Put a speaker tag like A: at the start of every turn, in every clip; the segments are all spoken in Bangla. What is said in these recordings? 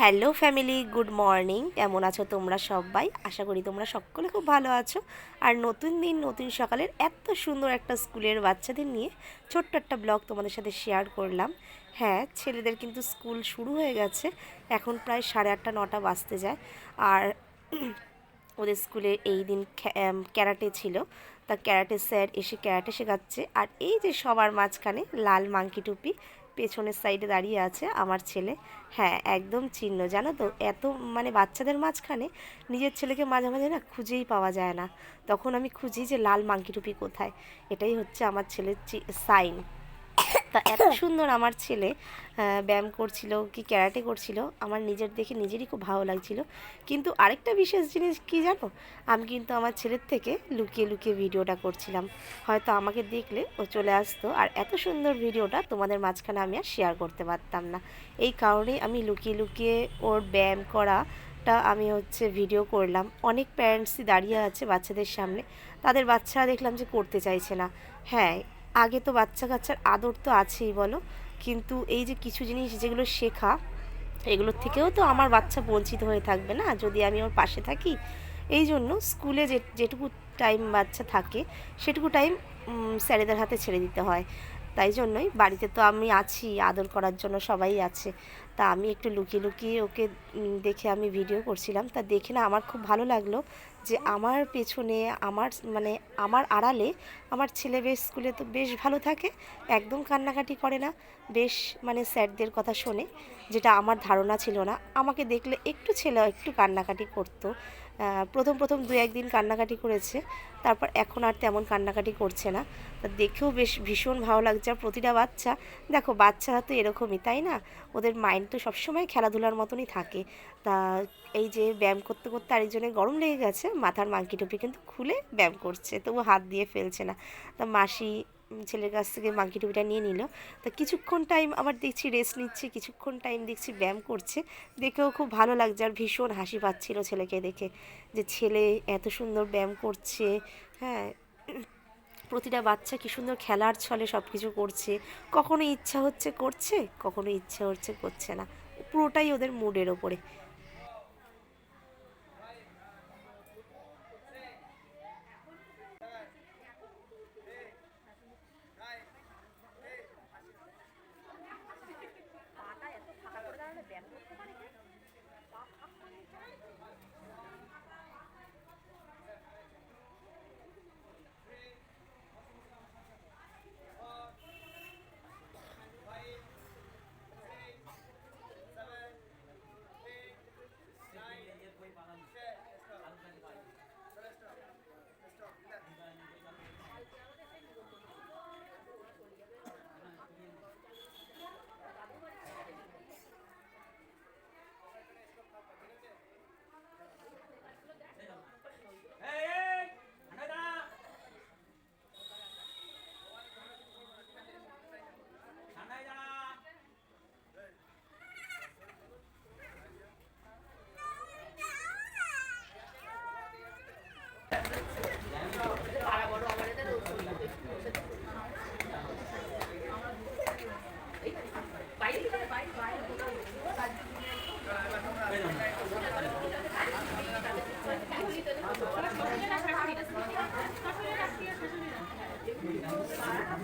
A: Hello family, good morning. কেমন আছো তোমরা সবাই? আশা করি তোমরা সকলে খুব ভালো আছো। আর নতুন দিন, নতুন সকালের এত সুন্দর একটা স্কুলের বাচ্চাদের নিয়ে ছোট্ট একটা ব্লগ তোমাদের সাথে শেয়ার করলাম। হ্যাঁ ছেলেদের কিন্তু স্কুল শুরু হয়ে গেছে। এখন প্রায় সাড়ে আটটা, নটা বাজতে যায়। আর ওদের স্কুলে এই দিন ক্যারাটে ছিল। তা ক্যারাটে স্যার এসে ক্যারাটে শেখাচ্ছে। আর এই যে সবার মাঝখানে লাল মাংকি টুপি পেছনের সাইডে দাঁড়িয়ে আছে আমার ছেলে। হ্যাঁ একদম চিহ্ন। জানো তো, এত মানে বাচ্চাদের মাঝখানে নিজের ছেলেকে মাঝে মাঝে না খুঁজেই পাওয়া যায় না। তখন আমি খুঁজি যে লাল মাংকি টুপি কোথায়? এটাই হচ্ছে আমার ছেলের সাইন তা এত সুন্দর আমার ছেলে ব্যায়াম করছিল, কি ক্যারাটে করছিল, আমার নিজের দেখে নিজেরই খুব ভালো লাগছিল। কিন্তু আরেকটা বিশেষ জিনিস কি জানো? আমি কিন্তু আমার ছেলের থেকে লুকিয়ে লুকিয়ে ভিডিওটা করছিলাম। হয়তো আমাকে দেখলে ও চলে আসতো, আর এত সুন্দর ভিডিওটা তোমাদের মাঝখানে আমি আর শেয়ার করতে পারতাম না। এই কারণেই আমি লুকিয়ে লুকিয়ে ওর ব্যায়াম করাটা আমি হচ্ছে ভিডিও করলাম। অনেক প্যারেন্টসই দাঁড়িয়ে আছে বাচ্চাদের সামনে। তাদের বাচ্চারা দেখলাম যে করতে চাইছে না। হ্যাঁ আগে তো বাচ্চা কাচ্চার আদর তো আছেই বলো, কিন্তু এই যে কিছু জিনিস যেগুলো শেখা, এগুলোর থেকেও তো আমার বাচ্চা বঞ্চিত হয়ে থাকবে না, যদি আমি ওর পাশে থাকি। এই জন্য স্কুলে যে, যেটুকু টাইম বাচ্চা থাকে, সেটুকু টাইম স্যারেদের হাতে ছেড়ে দিতে হয়। তাই জন্যই বাড়িতে তো আমি আছি, আদর করার জন্য সবাই আছে। তা আমি একটু লুকিয়ে লুকিয়ে ওকে দেখে আমি ভিডিও করছিলাম। তা দেখে না আমার খুব ভালো লাগল যে আমার পেছনে, আমার মানে আমার আড়ালে আমার ছেলে বেশ স্কুলে তো বেশ ভালো থাকে, একদম কান্নাকাটি করে না, বেশ মানে স্যারদের কথা শোনে, যেটা আমার ধারণা ছিল না। আমাকে দেখলে একটু ছেলে একটু কান্নাকাটি করতো। প্রথম প্রথম দু একদিন কান্নাকাটি করেছে, তারপর এখন আর তেমন কান্নাকাটি করছে না। তা দেখেও বেশ ভীষণ ভালো লাগছে, আর প্রতিটা বাচ্চা, দেখো বাচ্চারা তো এরকমই, তাই না? ওদের মাইন্ড তো সবসময় খেলাধুলার মতনই থাকে। তা এই যে ব্যায়াম করতে করতে আরেকজনের গরম লেগে গেছে, মাথার মাংকি টুপি কিন্তু খুলে ব্যায়াম করছে, তবু হাত দিয়ে ফেলছে না। তা মাসি ছেলের কাছ থেকে মাংকি টুপিটা নিয়ে নিল। তা কিছুক্ষণ টাইম আবার দেখছি রেস্ট নিচ্ছে, কিছুক্ষণ টাইম দেখছি ব্যায়াম করছে। দেখেও খুব ভালো লাগছে আর ভীষণ হাসি পাচ্ছিল ছেলেকে দেখে যে ছেলে এত সুন্দর ব্যায়াম করছে হ্যাঁ। প্রতিটা বাচ্চা কি সুন্দর খেলার ছলে সব কিছু করছে। কখনো ইচ্ছা হচ্ছে করছে, কখনো ইচ্ছা হচ্ছে করছে না। পুরোটাই ওদের মুডের ওপরে।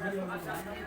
A: Gracias.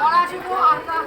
B: পড়াশুনো আল্লাহ